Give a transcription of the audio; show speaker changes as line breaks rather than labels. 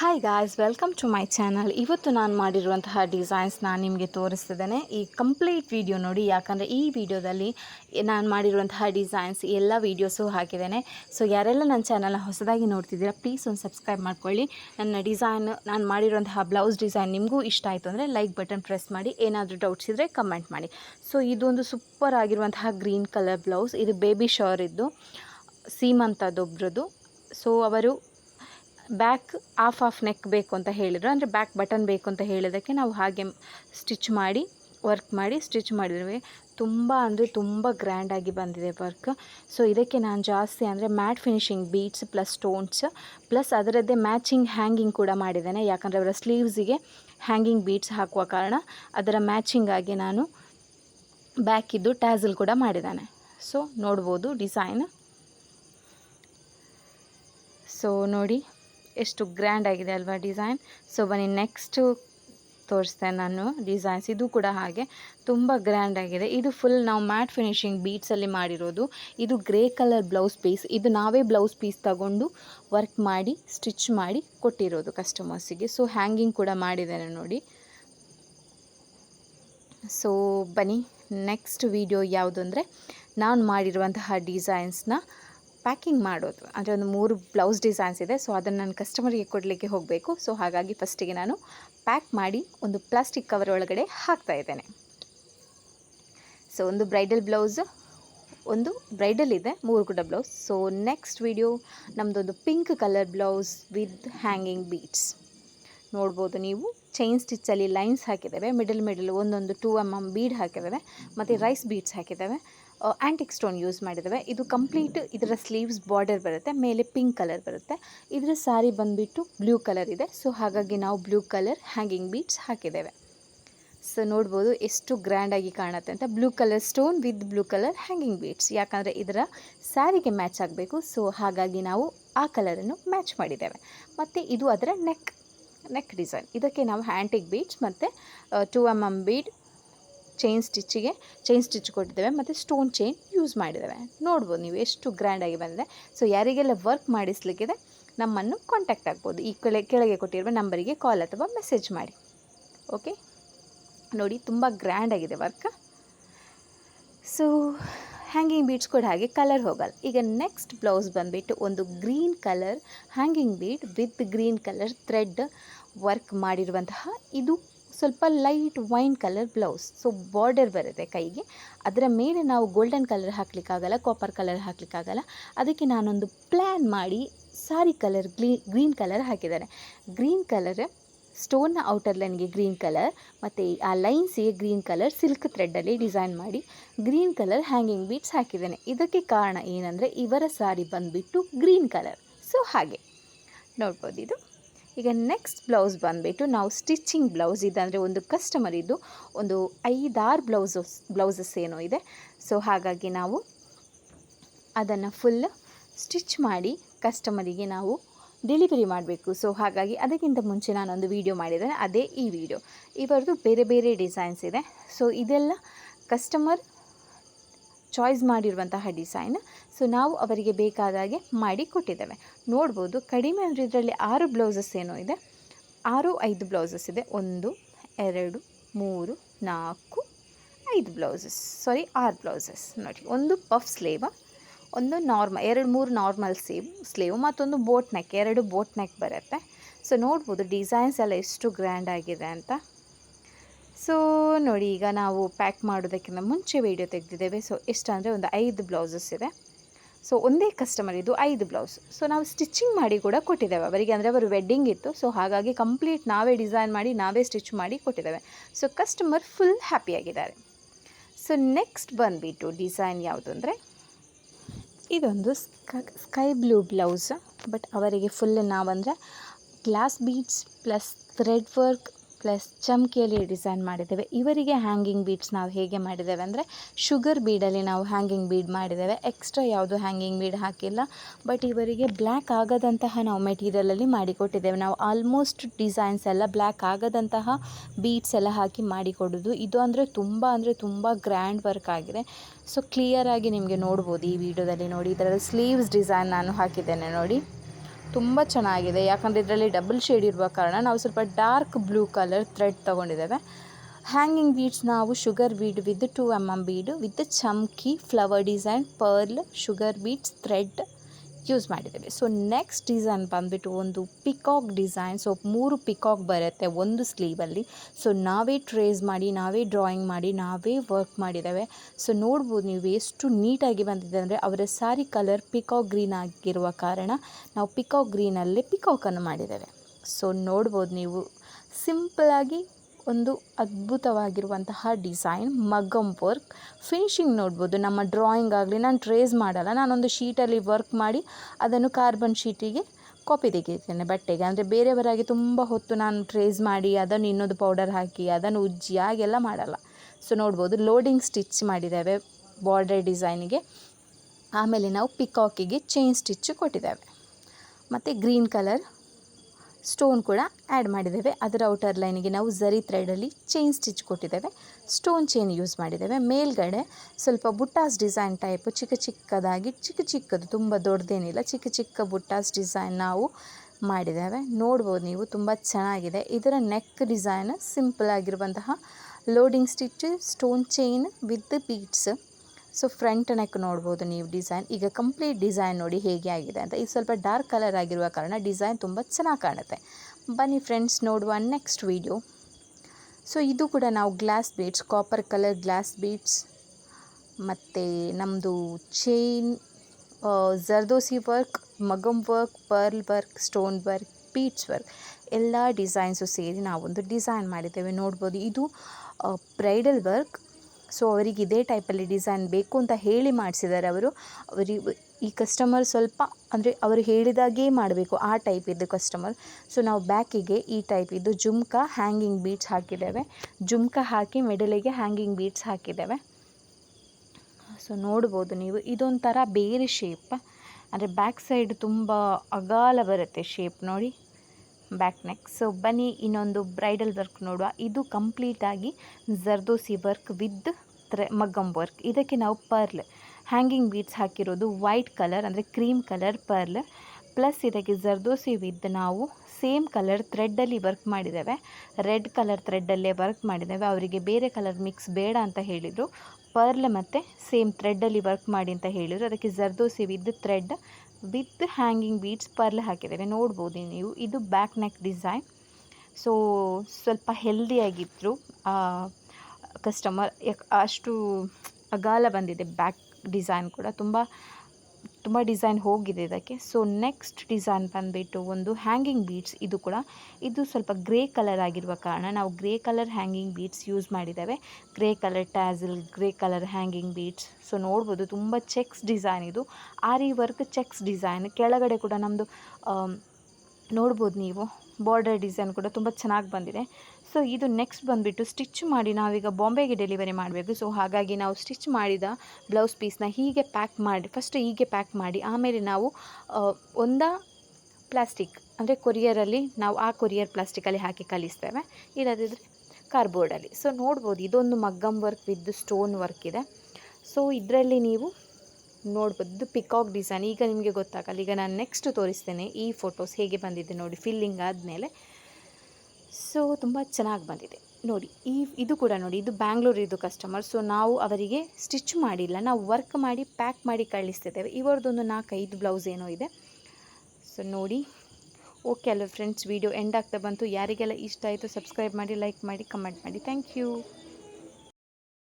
Hi guys welcome to my channel ಇವತ್ತು ನಾನು ಮಾಡಿರುವಂತಹ ಡಿಸೈನ್ಸ್ ನಾನು ನಿಮಗೆ ತೋರಿಸ್ತಿದ್ದೇನೆ. ಈ ಕಂಪ್ಲೀಟ್ ವಿಡಿಯೋ ನೋಡಿ, ಯಾಕಂದರೆ ಈ ವಿಡಿಯೋದಲ್ಲಿ ನಾನು ಮಾಡಿರುವಂತಹ ಡಿಸೈನ್ಸ್ ಎಲ್ಲ ವೀಡಿಯೋಸು ಹಾಕಿದ್ದೇನೆ. ಸೊ ಯಾರೆಲ್ಲ ನನ್ನ ಚಾನಲ್ನ ಹೊಸದಾಗಿ ನೋಡ್ತಿದ್ದೀರಾ ಪ್ಲೀಸ್ ಒಂದು ಸಬ್ಸ್ಕ್ರೈಬ್ ಮಾಡ್ಕೊಳ್ಳಿ. ನನ್ನ ಡಿಸೈನ್ ನಾನು ಮಾಡಿರುವಂತಹ ಬ್ಲೌಸ್ ಡಿಸೈನ್ ನಿಮಗೂ ಇಷ್ಟ ಆಯಿತು ಅಂದರೆ ಲೈಕ್ ಬಟನ್ ಪ್ರೆಸ್ ಮಾಡಿ, ಏನಾದರೂ ಡೌಟ್ಸ್ ಇದ್ದರೆ ಕಮೆಂಟ್ ಮಾಡಿ. ಸೊ ಇದೊಂದು ಸೂಪರ್ ಆಗಿರುವಂತಹ ಗ್ರೀನ್ ಕಲರ್ ಬ್ಲೌಸ್ ಇದು ಬೇಬಿ ಶವರ್ ಇದ್ದು ಸೀಮಂತದೊಬ್ರದ್ದು ಸೊ ಅವರು ಬ್ಯಾಕ್ ಆಫ್ ಆಫ್ ನೆಕ್ ಬೇಕು ಅಂತ ಹೇಳಿದರು. ಅಂದರೆ ಬ್ಯಾಕ್ ಬಟನ್ ಬೇಕು ಅಂತ ಹೇಳಿದ್ದಕ್ಕೆ ನಾವು ಹಾಗೆ ಸ್ಟಿಚ್ ಮಾಡಿ ವರ್ಕ್ ಮಾಡಿ ಸ್ಟಿಚ್ ಮಾಡಿದ್ವಿ. ತುಂಬ ಅಂದರೆ ತುಂಬ ಗ್ರ್ಯಾಂಡಾಗಿ ಬಂದಿದೆ ವರ್ಕ್ ಸೊ ಇದಕ್ಕೆ ನಾನು ಜಾಸ್ತಿ ಅಂದರೆ matte finishing beads plus stones plus ಅದರದ್ದೇ ಮ್ಯಾಚಿಂಗ್ ಹ್ಯಾಂಗಿಂಗ್ ಕೂಡ ಮಾಡಿದ್ದೇನೆ. ಯಾಕಂದರೆ ಅವರ ಸ್ಲೀವ್ಸಿಗೆ ಹ್ಯಾಂಗಿಂಗ್ ಬೀಟ್ಸ್ ಹಾಕುವ ಕಾರಣ ಅದರ ಮ್ಯಾಚಿಂಗ್ ಆಗಿ ನಾನು ಬ್ಯಾಕಿದ್ದು ಟ್ಯಾಸಲ್ ಕೂಡ ಮಾಡಿದ್ದಾನೆ. ಸೊ ನೋಡ್ಬೋದು ಡಿಸೈನ್ ಸೊ ನೋಡಿ. ಎಷ್ಟು ಗ್ರ್ಯಾಂಡ್ ಆಗಿದೆ ಅಲ್ವಾ ಡಿಸೈನ್. ಸೊ ಬನ್ನಿ, ನೆಕ್ಸ್ಟು ತೋರಿಸ್ತೇನೆ ನಾನು ಡಿಸೈನ್ಸ್. ಇದು ಕೂಡ ಹಾಗೆ ತುಂಬ ಗ್ರ್ಯಾಂಡ್ ಆಗಿದೆ. ಇದು ಫುಲ್ ನಾವು ಮ್ಯಾಟ್ ಫಿನಿಶಿಂಗ್ ಬೀಟ್ಸಲ್ಲಿ ಮಾಡಿರೋದು. ಇದು ಗ್ರೇ ಕಲರ್ ಬ್ಲೌಸ್ ಪೀಸ್ ಇದು ನಾವೇ ಬ್ಲೌಸ್ ಪೀಸ್ ತಗೊಂಡು ವರ್ಕ್ ಮಾಡಿ ಸ್ಟಿಚ್ ಮಾಡಿ ಕೊಟ್ಟಿರೋದು ಕಸ್ಟಮರ್ಸಿಗೆ ಸೊ ಹ್ಯಾಂಗಿಂಗ್ ಕೂಡ ಮಾಡಿದ್ದೇನೆ ನೋಡಿ. ಸೊ ಬನ್ನಿ ನೆಕ್ಸ್ಟ್ ವಿಡಿಯೋ ಯಾವುದು ಅಂದರೆ ನಾನು ಮಾಡಿರುವಂತಹ ಡಿಸೈನ್ಸ್ನ ಪ್ಯಾಕಿಂಗ್ ಮಾಡೋದು. ಅಂದರೆ ಒಂದು ಮೂರು ಬ್ಲೌಸ್ ಡಿಸೈನ್ಸ್ ಇದೆ. ಸೊ, ಅದನ್ನು ನಾನು ಕಸ್ಟಮರಿಗೆ ಕೊಡಲಿಕ್ಕೆ ಹೋಗಬೇಕು. ಸೊ, ಹಾಗಾಗಿ ಫಸ್ಟಿಗೆ ನಾನು ಪ್ಯಾಕ್ ಮಾಡಿ ಒಂದು ಪ್ಲಾಸ್ಟಿಕ್ ಕವರ್ ಒಳಗಡೆ ಹಾಕ್ತಾ ಇದ್ದೇನೆ. ಸೊ, ಒಂದು ಬ್ರೈಡಲ್ ಬ್ಲೌಸ್ ಒಂದು ಬ್ರೈಡಲ್ ಇದೆ ಮೂರು ಕೂಡ ಬ್ಲೌಸ್ ಸೊ ನೆಕ್ಸ್ಟ್ ವಿಡಿಯೋ ನಮ್ಮದೊಂದು pink colour blouse with hanging beads ನೋಡ್ಬೋದು ನೀವು. ಚೈನ್ ಸ್ಟಿಚ್ಚಲ್ಲಿ ಲೈನ್ಸ್ ಹಾಕಿದ್ದೇವೆ. ಮಿಡಲ್ ಮಿಡಲ್ ಒಂದೊಂದು ಟೂ ಎಂ ಎಂ ಬೀಡ್ ಹಾಕಿದ್ದೇವೆ. ಮತ್ತು ರೈಸ್ ಬೀಡ್ಸ್ ಹಾಕಿದ್ದೇವೆ. ಆ್ಯಂಟಿಕ್ ಸ್ಟೋನ್ ಯೂಸ್ ಮಾಡಿದ್ದಾವೆ. ಇದು ಕಂಪ್ಲೀಟ್ ಇದರ ಸ್ಲೀವ್ಸ್ ಬಾರ್ಡರ್ ಬರುತ್ತೆ, ಮೇಲೆ ಪಿಂಕ್ ಕಲರ್ ಬರುತ್ತೆ. ಇದರ ಸ್ಯಾರಿ ಬಂದುಬಿಟ್ಟು ಬ್ಲೂ ಕಲರ್ ಇದೆ. ಸೊ ಹಾಗಾಗಿ ನಾವು ಬ್ಲೂ ಕಲರ್ ಹ್ಯಾಂಗಿಂಗ್ ಬೀಟ್ಸ್ ಹಾಕಿದ್ದೇವೆ. ಸೊ ನೋಡ್ಬೋದು ಎಷ್ಟು ಗ್ರ್ಯಾಂಡಾಗಿ ಕಾಣುತ್ತೆ ಅಂತ. Blue colour stone with blue colour hanging beads ಯಾಕಂದರೆ ಇದರ ಸ್ಯಾರಿಗೆ ಮ್ಯಾಚ್ ಆಗಬೇಕು. ಸೊ ಹಾಗಾಗಿ ನಾವು ಆ ಕಲರನ್ನು ಮ್ಯಾಚ್ ಮಾಡಿದ್ದೇವೆ. ಮತ್ತು ಇದು ಅದರ ನೆಕ್ ನೆಕ್ ಡಿಸೈನ್ ಇದಕ್ಕೆ ನಾವು ಹ್ಯಾಂಟಿಕ್ ಬೀಟ್ಸ್ ಮತ್ತು two M M bead chain ಸ್ಟಿಚ್ಚಿಗೆ chain stitch ಕೊಟ್ಟಿದ್ದೇವೆ. ಮತ್ತು ಸ್ಟೋನ್ ಚೈನ್ ಯೂಸ್ ಮಾಡಿದ್ದೇವೆ. ನೋಡ್ಬೋದು ನೀವು ಎಷ್ಟು ಗ್ರ್ಯಾಂಡಾಗಿ ಬಂದಿದೆ. ಸೊ ಯಾರಿಗೆಲ್ಲ ವರ್ಕ್ ಮಾಡಿಸ್ಲಿಕ್ಕಿದೆ, ನಮ್ಮನ್ನು ಕಾಂಟ್ಯಾಕ್ಟ್ ಆಗ್ಬೋದು. ಈ ಕೆಳ ಕೆಳಗೆ ಕೊಟ್ಟಿರುವ ನಂಬರಿಗೆ ಕಾಲ್ ಅಥವಾ ಮೆಸೇಜ್ ಮಾಡಿ. ಓಕೆ ನೋಡಿ, ತುಂಬ ಗ್ರ್ಯಾಂಡಾಗಿದೆ ವರ್ಕ್ ಸೊ ಹ್ಯಾಂಗಿಂಗ್ ಬೀಡ್ಸ್ ಕೂಡ ಹಾಗೆ ಕಲರ್ ಹೋಗಲ್ಲ. ಈಗ ನೆಕ್ಸ್ಟ್ ಬ್ಲೌಸ್ ಬಂದುಬಿಟ್ಟು ಒಂದು green colour hanging bead with green colour thread work ಮಾಡಿರುವಂತಹ ಇದು ಸ್ವಲ್ಪ light wine colour blouse so border ಬರುತ್ತೆ ಕೈಗೆ. ಅದರ ಮೇಲೆ ನಾವು ಗೋಲ್ಡನ್ ಕಲರ್ ಹಾಕಲಿಕ್ಕಾಗಲ್ಲ ಕಾಪರ್ ಕಲರ್ ಹಾಕಲಿಕ್ಕಾಗಲ್ಲ. ಅದಕ್ಕೆ ನಾನೊಂದು ಪ್ಲ್ಯಾನ್ ಮಾಡಿ ಸಾರಿ ಕಲರ್ ಗ್ಲೀ ಗ್ರೀನ್ ಕಲರ್ ಹಾಕಿದ್ದಾರೆ. ಗ್ರೀನ್ ಕಲರ್ ಸ್ಟೋನ್ನ ಔಟರ್ ಲೈನ್ಗೆ ಗ್ರೀನ್ ಕಲರ್ ಮತ್ತು ಆ ಲೈನ್ಸಿಗೆ ಗ್ರೀನ್ ಕಲರ್ ಸಿಲ್ಕ್ ಥ್ರೆಡ್ಡಲ್ಲಿ ಡಿಸೈನ್ ಮಾಡಿ ಗ್ರೀನ್ ಕಲರ್ ಹ್ಯಾಂಗಿಂಗ್ ಬೀಟ್ಸ್ ಹಾಕಿದ್ದೇನೆ. ಇದಕ್ಕೆ ಕಾರಣ ಏನಂದರೆ ಇವರ ಸಾರಿ ಬಂದುಬಿಟ್ಟು ಗ್ರೀನ್ ಕಲರ್ ಸೊ ಹಾಗೆ. ನೋಡ್ಬೋದು ಇದು. ಈಗ ನೆಕ್ಸ್ಟ್ ಬ್ಲೌಸ್ ಬಂದುಬಿಟ್ಟು ನಾವು ಸ್ಟಿಚ್ಚಿಂಗ್ ಬ್ಲೌಸ್ ಇದಂದರೆ ಒಂದು ಕಸ್ಟಮರ್ ಇದ್ದು ಒಂದು ಐದಾರು ಬ್ಲೌಸಸ್ ಬ್ಲೌಸಸ್ ಏನೋ ಇದೆ. ಸೊ ಹಾಗಾಗಿ ನಾವು ಅದನ್ನು ಫುಲ್ ಸ್ಟಿಚ್ ಮಾಡಿ ಕಸ್ಟಮರಿಗೆ ನಾವು ಡೆಲಿವರಿ ಮಾಡಬೇಕು. ಸೊ ಹಾಗಾಗಿ ಅದಕ್ಕಿಂತ ಮುಂಚೆ ನಾನೊಂದು ವೀಡಿಯೋ ಮಾಡಿದ್ದೇನೆ, ಅದೇ ಈ ವಿಡಿಯೋ ಇವರದು ಬೇರೆ ಬೇರೆ ಡಿಸೈನ್ಸ್ ಇದೆ. ಸೊ ಇದೆಲ್ಲ ಕಸ್ಟಮರ್ ಚಾಯ್ಸ್ ಮಾಡಿರುವಂತಹ ಡಿಸೈನ್ ಸೊ ನಾವು ಅವರಿಗೆ ಬೇಕಾದಾಗೆ ಮಾಡಿ ಕೊಟ್ಟಿದ್ದೇವೆ. ನೋಡ್ಬೋದು, ಕಡಿಮೆ ಅಂದರೆ ಇದರಲ್ಲಿ ಆರು ಬ್ಲೌಸಸ್ ಏನೋ ಇದೆ. ಆರು, ಐದು ಬ್ಲೌಸಸ್ ಇದೆ. ಒಂದು, ಎರಡು, ಮೂರು, ನಾಲ್ಕು, ಐದು ಬ್ಲೌಸಸ್ ಸಾರಿ ಆರು ಬ್ಲೌಸಸ್ ನೋಡಿ, ಒಂದು ಪಫ್ ಸ್ಲೇವ ಒಂದು ನಾರ್ಮಲ್ ಎರಡು, ಮೂರು ನಾರ್ಮಲ್ ಸ್ಲೀವ್ ಸ್ಲೀವ್ ಮತ್ತೊಂದು ಬೋಟ್ ನೆಕ್ ಎರಡು ಬೋಟ್ ನೆಕ್ ಬರುತ್ತೆ. ಸೊ ನೋಡ್ಬೋದು ಡಿಸೈನ್ಸ್ ಎಲ್ಲ ಎಷ್ಟು ಗ್ರ್ಯಾಂಡ್ ಆಗಿದೆ ಅಂತ. ಸೊ ನೋಡಿ, ಈಗ ನಾವು ಪ್ಯಾಕ್ ಮಾಡೋದಕ್ಕಿಂತ ಮುಂಚೆ ವೀಡಿಯೋ ತೆಗೆದಿದ್ದೇವೆ. ಸೊ ಎಷ್ಟಂದರೆ ಒಂದು ಐದು ಬ್ಲೌಸಸ್ ಇದೆ. ಸೊ ಒಂದೇ ಕಸ್ಟಮರ್ ಇದು ಐದು ಬ್ಲೌಸ್ ಸೊ ನಾವು ಸ್ಟಿಚಿಂಗ್ ಮಾಡಿ ಕೂಡ ಕೊಟ್ಟಿದ್ದೇವೆ. ಅವರಿಗೆ ಅಂದರೆ ಅವರು ವೆಡ್ಡಿಂಗ್ ಇತ್ತು. ಸೊ ಹಾಗಾಗಿ ಕಂಪ್ಲೀಟ್ ನಾವೇ ಡಿಸೈನ್ ಮಾಡಿ, ನಾವೇ ಸ್ಟಿಚ್ ಮಾಡಿ ಕೊಟ್ಟಿದ್ದೇವೆ. ಸೊ ಕಸ್ಟಮರ್ ಫುಲ್ ಹ್ಯಾಪಿಯಾಗಿದ್ದಾರೆ ಸೊ ನೆಕ್ಸ್ಟ್ ಬಂದುಬಿಟ್ಟು ಡಿಸೈನ್ ಯಾವುದು ಅಂದರೆ, ಇದೊಂದು ಸ್ಕೈ ಬ್ಲೂ ಬ್ಲೌಸ್ ಬಟ್ ಅವರಿಗೆ full ನಾವಂದರೆ glass beads plus thread work plus ಚಮಕಿಯಲ್ಲಿ design ಮಾಡಿದ್ದೇವೆ. ಇವರಿಗೆ ಹ್ಯಾಂಗಿಂಗ್ ಬೀಡ್ಸ್ ನಾವು ಹೇಗೆ ಮಾಡಿದ್ದೇವೆ ಅಂದರೆ ಶುಗರ್ ಬೀಡಲ್ಲಿ ನಾವು ಹ್ಯಾಂಗಿಂಗ್ ಬೀಡ್ ಮಾಡಿದ್ದೇವೆ. ಎಕ್ಸ್ಟ್ರಾ ಯಾವುದು ಹ್ಯಾಂಗಿಂಗ್ ಬೀಡ್ ಹಾಕಿಲ್ಲ. ಬಟ್ ಇವರಿಗೆ ಬ್ಲ್ಯಾಕ್ ಆಗದಂತಹ ನಾವು ಮೆಟೀರಿಯಲಲ್ಲಿ ಮಾಡಿಕೊಟ್ಟಿದ್ದೇವೆ. ನಾವು ಆಲ್ಮೋಸ್ಟ್ ಡಿಸೈನ್ಸ್ ಎಲ್ಲ ಬ್ಲ್ಯಾಕ್ ಆಗದಂತಹ ಬೀಡ್ಸ್ ಎಲ್ಲ ಹಾಕಿ ಮಾಡಿಕೊಡೋದು. ಇದು ಅಂದರೆ ತುಂಬ ಅಂದರೆ ತುಂಬ ಗ್ರ್ಯಾಂಡ್ ವರ್ಕ್ ಆಗಿದೆ. ಸೊ ಕ್ಲಿಯರಾಗಿ ನಿಮಗೆ ನೋಡ್ಬೋದು ಈ ವಿಡಿಯೋದಲ್ಲಿ ನೋಡಿ. ಇದರಲ್ಲಿ ಸ್ಲೀವ್ಸ್ ಡಿಸೈನ್ ನಾನು ಹಾಕಿದ್ದೇನೆ ನೋಡಿ. ತುಂಬ ಚೆನ್ನಾಗಿದೆ. ಯಾಕಂದರೆ ಇದರಲ್ಲಿ ಡಬಲ್ ಶೇಡ್ ಇರುವ ಕಾರಣ ನಾವು ಸ್ವಲ್ಪ ಡಾರ್ಕ್ ಬ್ಲೂ ಕಲರ್ ಥ್ರೆಡ್ ತೊಗೊಂಡಿದ್ದೇವೆ. ಹ್ಯಾಂಗಿಂಗ್ ಬೀಡ್ಸ್ ನಾವು sugar bead with two M M bead with ಚಮ್ಕಿ flower design pearl sugar beads thread use ಮಾಡಿದ್ದೇವೆ. ಸೊ ನೆಕ್ಸ್ಟ್ ಡಿಸೈನ್ ಬಂದುಬಿಟ್ಟು ಒಂದು ಪಿಕಾಕ್ ಡಿಸೈನ್ ಸೊ ಮೂರು ಪಿಕಾಕ್ ಬರುತ್ತೆ ಒಂದು ಸ್ಲೀವಲ್ಲಿ ಸೊ ನಾವೇ ಟ್ರೇಸ್ ಮಾಡಿ, ನಾವೇ ಡ್ರಾಯಿಂಗ್ ಮಾಡಿ, ನಾವೇ ವರ್ಕ್ ಮಾಡಿದ್ದೇವೆ. ಸೊ ನೋಡ್ಬೋದು ನೀವು ಎಷ್ಟು ನೀಟಾಗಿ ಬಂದಿದೆ ಅಂದರೆ ಅವರ ಸಾರಿ ಕಲರ್ ಪಿಕಾಕ್ ಗ್ರೀನ್ ಆಗಿರುವ ಕಾರಣ ನಾವು ಪಿಕಾಕ್ ಗ್ರೀನಲ್ಲೇ ಪಿಕಾಕನ್ನು ಮಾಡಿದ್ದೇವೆ. ಸೊ ನೋಡ್ಬೋದು ನೀವು ಸಿಂಪಲಾಗಿ ಒಂದು ಅದ್ಭುತವಾಗಿರುವಂತಹ ಡಿಸೈನ್ ಮಗಮ್ ವರ್ಕ್. ಫಿನಿಶಿಂಗ್ ನೋಡ್ಬೋದು. ನಮ್ಮ ಡ್ರಾಯಿಂಗ್ ಆಗಲಿ ನಾನು ಟ್ರೇಸ್ ಮಾಡಲ್ಲ. ನಾನೊಂದು ಶೀಟಲ್ಲಿ ವರ್ಕ್ ಮಾಡಿ ಅದನ್ನು ಕಾರ್ಬನ್ ಶೀಟಿಗೆ ಕಾಪಿ ತೆಗಿತೇನೆ ಬಟ್ಟೆಗೆ. ಅಂದರೆ ಬೇರೆಯವರಾಗಿ ತುಂಬ ಹೊತ್ತು ನಾನು ಟ್ರೇಸ್ ಮಾಡಿ ಅದನ್ನು ಇನ್ನೊಂದು ಪೌಡರ್ ಹಾಕಿ ಅದನ್ನು ಉಜ್ಜಿ ಹಾಗೆಲ್ಲ ಮಾಡಲ್ಲ. ಸೊ ನೋಡ್ಬೋದು. ಲೋಡಿಂಗ್ ಸ್ಟಿಚ್ ಮಾಡಿದ್ದೇವೆ ಬಾರ್ಡರ್ ಡಿಸೈನಿಗೆ ಆಮೇಲೆ ನಾವು ಪಿಕಾಕಿಗೆ ಚೈನ್ ಸ್ಟಿಚ್ಚು ಕೊಟ್ಟಿದ್ದೇವೆ. ಮತ್ತು ಗ್ರೀನ್ ಕಲರ್ ಸ್ಟೋನ್ ಕೂಡ ಆ್ಯಡ್ ಮಾಡಿದ್ದೇವೆ. ಅದರ ಔಟರ್ ಲೈನಿಗೆ ನಾವು ಝರಿ ಥ್ರೆಡಲ್ಲಿ ಚೈನ್ ಸ್ಟಿಚ್ ಕೊಟ್ಟಿದ್ದೇವೆ. ಸ್ಟೋನ್ ಚೈನ್ ಯೂಸ್ ಮಾಡಿದ್ದೇವೆ. ಮೇಲ್ಗಡೆ ಸ್ವಲ್ಪ ಬುಟ್ಟಾಸ್ ಡಿಸೈನ್ ಟೈಪು, ಚಿಕ್ಕ ಚಿಕ್ಕದಾಗಿ, ಚಿಕ್ಕ ಚಿಕ್ಕದು, ತುಂಬ ದೊಡ್ಡದೇನಿಲ್ಲ. ಚಿಕ್ಕ ಚಿಕ್ಕ ಬುಟ್ಟಾಸ್ ಡಿಸೈನ್ ನಾವು ಮಾಡಿದ್ದೇವೆ. ನೋಡ್ಬೋದು ನೀವು, ತುಂಬ ಚೆನ್ನಾಗಿದೆ. ಇದರ ನೆಕ್ ಡಿಸೈನ್, ಸಿಂಪಲ್ ಆಗಿರುವಂತಹ loading stitch, stone chain with beads so front neck ನೋಡ್ಬೋದು ನೀವು ಡಿಸೈನ್ ಈಗ ಕಂಪ್ಲೀಟ್ ಡಿಸೈನ್ ನೋಡಿ ಹೇಗೆ ಆಗಿದೆ ಅಂತ. ಇದು ಸ್ವಲ್ಪ ಡಾರ್ಕ್ ಕಲರ್ ಆಗಿರುವ ಕಾರಣ ಡಿಸೈನ್ ತುಂಬ ಚೆನ್ನಾಗಿ ಕಾಣುತ್ತೆ. ಬನ್ನಿ ಫ್ರೆಂಡ್ಸ್ ನೋಡುವ ನೆಕ್ಸ್ಟ್ ವೀಡಿಯೋ ಸೊ ಇದು ಕೂಡ ನಾವು glass beads copper colour glass beads ಮತ್ತು ನಮ್ಮದು chain zardozi work maggam work pearl work stone work beads work ಎಲ್ಲ ಡಿಸೈನ್ಸು ಸೇರಿ ನಾವೊಂದು ಡಿಸೈನ್ ಮಾಡಿದ್ದೇವೆ. ನೋಡ್ಬೋದು ಇದು ಬ್ರೈಡಲ್ ವರ್ಕ್ ಸೊ ಅವರಿಗೆ ಇದೇ ಟೈಪಲ್ಲಿ ಡಿಸೈನ್ ಬೇಕು ಅಂತ ಹೇಳಿ ಮಾಡಿಸಿದ್ದಾರೆ ಅವರು. ಅವರಿಗೆ ಈ ಕಸ್ಟಮರ್ ಸ್ವಲ್ಪ ಅಂದರೆ ಅವರು ಹೇಳಿದಾಗೇ ಮಾಡಬೇಕು ಆ ಟೈಪ್ ಇದ್ದು ಕಸ್ಟಮರ್ ಸೊ ನಾವು ಬ್ಯಾಕಿಗೆ ಈ ಟೈಪ್ ಇದ್ದು ಜುಮ್ಕಾ ಹ್ಯಾಂಗಿಂಗ್ ಬೀಟ್ಸ್ ಹಾಕಿದ್ದೇವೆ. ಜುಮ್ಕಾ ಹಾಕಿ ಮೆಡಲಿಗೆ ಹ್ಯಾಂಗಿಂಗ್ ಬೀಟ್ಸ್ ಹಾಕಿದ್ದೇವೆ. ಸೊ ನೋಡ್ಬೋದು ನೀವು. ಇದೊಂಥರ ಬೇರೆ ಶೇಪ್ ಅಂದರೆ ಬ್ಯಾಕ್ ಸೈಡ್ ತುಂಬ ಅಗಾಲ ಬರುತ್ತೆ ಶೇಪ್ ನೋಡಿ. Back neck. ಸೊ ಬನ್ನಿ ಇನ್ನೊಂದು ಬ್ರೈಡಲ್ ವರ್ಕ್ ನೋಡುವ. ಇದು ಕಂಪ್ಲೀಟಾಗಿ zardozi work with thread, maggam work. ಇದಕ್ಕೆ ನಾವು ಪರ್ಲ್. ಹ್ಯಾಂಗಿಂಗ್ ಬೀಡ್ಸ್ ಹಾಕಿರೋದು ವೈಟ್ ಕಲರ್, ಅಂದರೆ ಕ್ರೀಮ್ ಕಲರ್ ಪರ್ಲ್. ಪ್ಲಸ್ ಇದಕ್ಕೆ ಜರ್ದೋಸಿ ವಿದ್ ನಾವು ಸೇಮ್ ಕಲರ್ ಥ್ರೆಡ್ಡಲ್ಲಿ ವರ್ಕ್ ಮಾಡಿದ್ದೇವೆ. ರೆಡ್ ಕಲರ್ ಥ್ರೆಡ್ಡಲ್ಲೇ ವರ್ಕ್ ಮಾಡಿದ್ದೇವೆ. ಅವರಿಗೆ ಬೇರೆ ಕಲರ್ ಮಿಕ್ಸ್ ಬೇಡ ಅಂತ ಹೇಳಿದರು. ಪರ್ಲ್ ಮತ್ತು ಸೇಮ್ ಥ್ರೆಡ್ಡಲ್ಲಿ ವರ್ಕ್ ಮಾಡಿ ಅಂತ ಹೇಳಿದರು. ಅದಕ್ಕೆ zardozi with thread with hanging beads pearl ಹಾಕಿದ್ದೇವೆ ನೋಡ್ಬೋದು ನೀವು. ಇದು ಬ್ಯಾಕ್ ನೆಕ್ ಡಿಸೈನ್. ಸೊ, ಸ್ವಲ್ಪ ಹೆಲ್ದಿಯಾಗಿದ್ದರು ಕಸ್ಟಮರ್. ಅಷ್ಟು ಅಗಾಲ ಬಂದಿದೆ ಬ್ಯಾಕ್ ಡಿಸೈನ್ ಕೂಡ. ತುಂಬ ತುಂಬ ಡಿಸೈನ್ ಹೋಗಿದೆ ಇದಕ್ಕೆ. ಸೊ ನೆಕ್ಸ್ಟ್ ಡಿಸೈನ್ ಬಂದುಬಿಟ್ಟು ಒಂದು ಹ್ಯಾಂಗಿಂಗ್ ಬೀಡ್ಸ್ ಇದು ಕೂಡ. ಇದು ಸ್ವಲ್ಪ ಗ್ರೇ ಕಲರ್ ಆಗಿರುವ ಕಾರಣ ನಾವು grey colour hanging beads use ಮಾಡಿದ್ದೇವೆ. Grey colour tassel grey colour hanging beads so ನೋಡ್ಬೋದು ತುಂಬ ಚೆಕ್ಸ್ ಡಿಸೈನ್ ಇದು. ಆರಿ ವರ್ಕ್ ಚೆಕ್ಸ್ ಡಿಸೈನ್ ಕೆಳಗಡೆ ಕೂಡ ನಮ್ಮದು ನೋಡ್ಬೋದು ನೀವು. ಬಾರ್ಡರ್ ಡಿಸೈನ್ ಕೂಡ ತುಂಬ ಚೆನ್ನಾಗಿ ಬಂದಿದೆ. ಸೊ ಇದು ನೆಕ್ಸ್ಟ್ ಬಂದುಬಿಟ್ಟು ಸ್ಟಿಚ್ ಮಾಡಿ ನಾವೀಗ ಬಾಂಬೆಗೆ ಡೆಲಿವರಿ ಮಾಡಬೇಕು. ಸೊ ಹಾಗಾಗಿ ನಾವು ಸ್ಟಿಚ್ ಮಾಡಿದ ಬ್ಲೌಸ್ ಪೀಸ್ನ ಹೀಗೆ ಪ್ಯಾಕ್ ಮಾಡಿ ಫಸ್ಟ್ ಹೀಗೆ ಪ್ಯಾಕ್ ಮಾಡಿ, ಆಮೇಲೆ ನಾವು ಒಂದ ಪ್ಲಾಸ್ಟಿಕ್ ಅಂದರೆ ಕೊರಿಯರಲ್ಲಿ ನಾವು ಆ ಕೊರಿಯರ್ ಪ್ಲಾಸ್ಟಿಕಲ್ಲಿ ಹಾಕಿ ಕಲಿಸ್ತೇವೆ. ಇಲ್ಲದಿದ್ದರೆ ಕಾರ್ಬೋರ್ಡಲ್ಲಿ ಸೊ ನೋಡ್ಬೋದು ಇದೊಂದು maggam work with stone work ಇದೆ. ಸೊ ಇದರಲ್ಲಿ ನೀವು ನೋಡ್ಬೋದು ಪಿಕಾಕ್ ಡಿಸೈನ್ ಈಗ ನಿಮಗೆ ಗೊತ್ತಾಗಲ್ಲ, ಈಗ ನಾನು ನೆಕ್ಸ್ಟ್ ತೋರಿಸ್ತೇನೆ ಈ ಫೋಟೋಸ್ ಹೇಗೆ ಬಂದಿದೆ ನೋಡಿ ಫಿಲ್ಲಿಂಗ್ ಆದಮೇಲೆ. ಸೊ ತುಂಬ ಚೆನ್ನಾಗಿ ಬಂದಿದೆ. ನೋಡಿ, ಈ, ಇದು ಕೂಡ ನೋಡಿ, ಇದು ಬ್ಯಾಂಗ್ಳೂರಿದು ಕಸ್ಟಮರ್ ಸೊ ನಾವು ಅವರಿಗೆ ಸ್ಟಿಚ್ ಮಾಡಿಲ್ಲ, ನಾವು ವರ್ಕ್ ಮಾಡಿ ಪ್ಯಾಕ್ ಮಾಡಿ ಕಳಿಸ್ತಿದ್ದೇವೆ. ಇವರದೊಂದು ನಾಲ್ಕೈದು ಬ್ಲೌಸ್ ಏನೋ ಇದೆ. ಸೊ ನೋಡಿ. ಓಕೆ ಅಲ್ಲ ಫ್ರೆಂಡ್ಸ್ ವಿಡಿಯೋ ಎಂಡ್ ಆಗ್ತಾ ಬಂತು. ಯಾರಿಗೆಲ್ಲ ಇಷ್ಟ ಆಯಿತು ಸಬ್ಸ್ಕ್ರೈಬ್ ಮಾಡಿ ಲೈಕ್ ಮಾಡಿ ಕಮೆಂಟ್ ಮಾಡಿ. Thank you